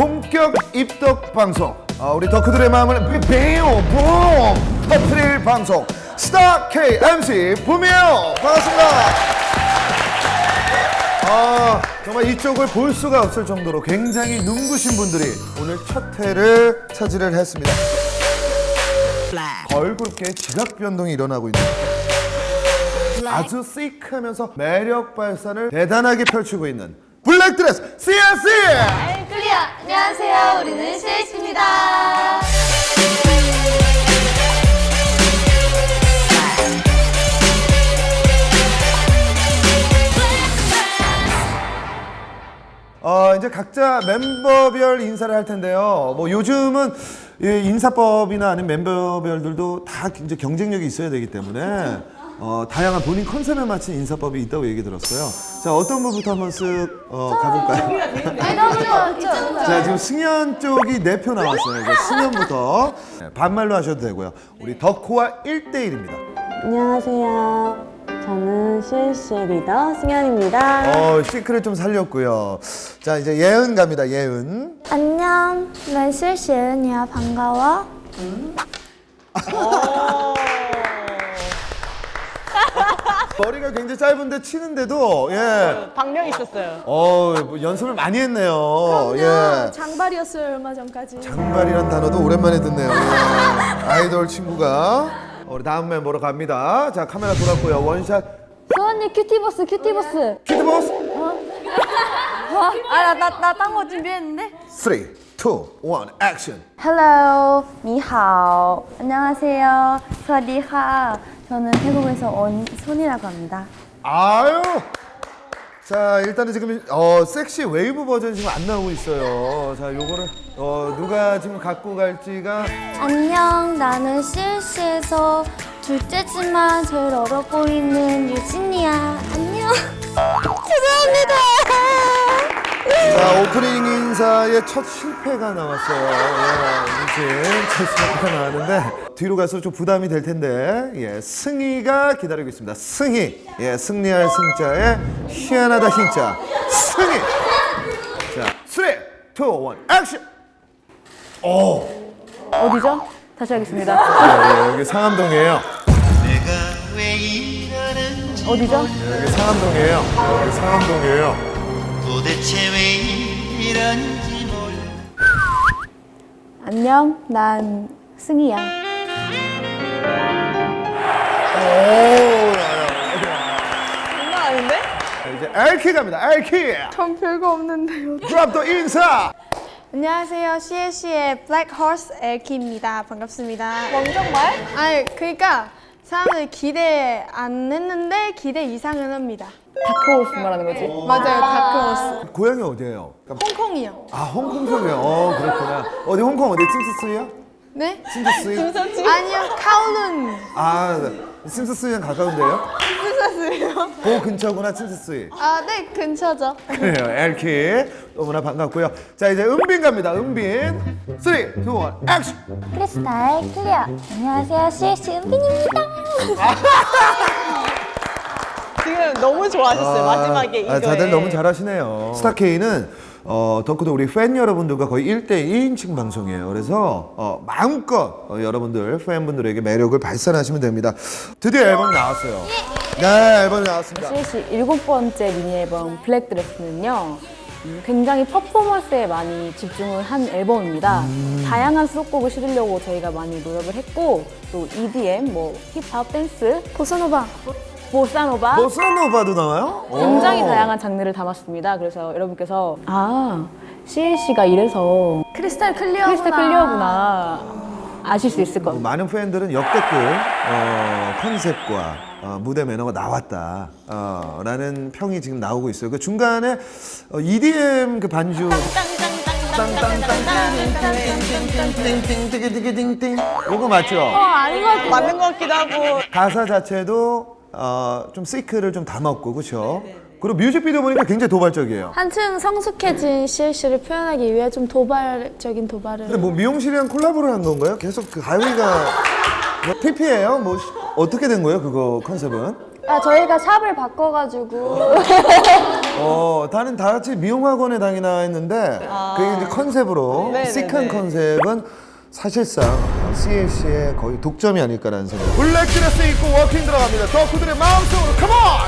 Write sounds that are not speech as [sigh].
본격 입덕 방송. 아, 우리 덕후들의 마음을 베요 붐 터트릴 방송. 스타 K MC 붐이에요. 반갑습니다. 아, 정말 이쪽을 볼 수가 없을 정도로 굉장히 눈부신 분들이 오늘 첫 회를 차지를 했습니다. 걸그룹계 지각 변동이 일어나고 있는 아주 시크하면서 매력 발산을 대단하게 펼치고 있는 블랙드레스 CNC! 클리어! 안녕하세요. 우리는 CH입니다. 어, 이제 각자 멤버별 인사를 할 텐데요. 뭐 요즘은 이 인사법이나 아니면 멤버별들도 다 이제 경쟁력이 있어야 되기 때문에 어, 다양한 본인 컨셉에 맞춘 인사법이 있다고 얘기 들었어요. 자, 어떤 분부터 한번 쓱 어, 가볼까요? 자, 지금 승현 쪽이 네 표 나왔어요. 이제 승현부터 네, 반말로 하셔도 되고요. 우리 덕호와 1대1입니다. 안녕하세요. 저는 CNC의 리더 승현입니다. 어, 시크를 좀 살렸고요. 자, 이제 예은 갑니다. 예은. 안녕. 난 실시은이야. 반가워. 머리가 굉장히 짧은데 치는데도 예. 박력 있었어요. 어, 뭐 연습을 많이 했네요. 예. 장발이었어요. 얼마 전까지. 장발이란 단어도 오랜만에 듣네요. 예. 아이돌 친구가 우리 다음 멤버로 갑니다. 자, 카메라 돌았고요. 원샷 수언니 큐티버스 큐티버스. 키드보스. 아 나나나딴 거 준비했는데. 3, 2, 1, 액션. Hello. 니하오. 안녕하세요. 스와디하. 저는 태국에서 온 손이라고 합니다. 아유. 자, 일단은 지금 어, 섹시 웨이브 버전 지금 안 나오고 있어요. 자, 요거를 어, 누가 지금 갖고 갈지가 안녕. 나는 CLC에서 둘째지만 제일 어려 보이는 유진이야. 안녕. [laughs] 죄송합니다. 자, 오프닝 인사의 첫 실패가 나왔어요. 예, 첫 실패가 나왔는데 뒤로 갈수록 좀 부담이 될 텐데 예, 승희가 기다리고 있습니다. 승희, 예, 승리할 승자에 희한하다 흰자 승희. 자, 3, 2, 1, 액션. 오, 어디죠? 다시 하겠습니다. 예, 예, 여기 상암동이에요. 어디죠? 여기 상암동이에요. 여기 상암동이에요. 도대체 왜 이런지 몰라 안녕, 난 승희야. 오, 장난 아닌데? 자, 이제 엘키 갑니다. 엘키. 전 별거 없는데요. 드랍 더 인사. 안녕하세요. CLC의 Black Horse 엘키입니다. 반갑습니다. 원정말? 아니, 그러니까 사람들이 기대 안 했는데 기대 이상은 합니다. 다크호스 말하는 거지? 맞아요. 다크호스. 고향이 어디예요? 홍콩이요. 아 홍콩 소리요. 어 그렇구나. 어디 홍콩 어디 심스스요? 네? 심스스. 아니요. 카오룬. 아 심스스랑 가까운데요? 심스스요? 그 근처구나 심스스. 아, 네. 근처죠. 그래요. 엘키 너무나 반갑고요. 자 이제 은빈 갑니다. 은빈. 3, 2, 1, 액션. 크리스탈 클리어. 안녕하세요. CLC 은빈입니다. 지금 너무 좋아하셨어요. 마지막에 이거에. 아, 다들 너무 잘하시네요. 스타K는 어, 덕후도 우리 팬 여러분들과 거의 1대1인칭 방송이에요. 그래서 어, 마음껏 어, 여러분들, 팬분들에게 매력을 발산하시면 됩니다. 드디어 앨범이 나왔어요. 네, 앨범이 나왔습니다. CNC 일곱 번째 미니 앨범 블랙 드레스는요. 음, 굉장히 퍼포먼스에 많이 집중을 한 앨범입니다. 다양한 수록곡을 실으려고 저희가 많이 노력을 했고 또 EDM, 뭐 힙합, 댄스, 보사노바. 보사노바 보사노바도 나와요? 굉장히 오. 다양한 장르를 담았습니다. 그래서 여러분께서 아 CNC가 이래서 크리스탈 클리어구나. 크리스탈 클리어구나 아실 수 있을 겁니다. 많은 팬들은 역대급 어, 컨셉과 어, 무대 매너가 나왔다 어, 라는 평이 지금 나오고 있어요. 그 중간에 어, EDM 그 반주 것것 자체도 어, 좀 시크를 좀 담았고 그렇죠? 그리고 뮤직비디오 보니까 굉장히 도발적이에요. 한층 성숙해진 CLC를 표현하기 위해 좀 도발적인 도발을. 근데 뭐 미용실이랑 콜라보를 한 건가요? 계속 그 가위가 뭐 PP예요? 뭐 시- 어떻게 된 거예요? 그거 컨셉은? 아 저희가 샵을 바꿔가지고 어, 다는 다 같이 미용학원에 다니나 했는데 그게 이제 컨셉으로 네, 네, 시크한 네. 컨셉은 사실상 CLC의 거의 독점이 아닐까라는 생각. 블랙 드레스 입고 워킹 들어갑니다. 덕후들의 마음속으로 컴온!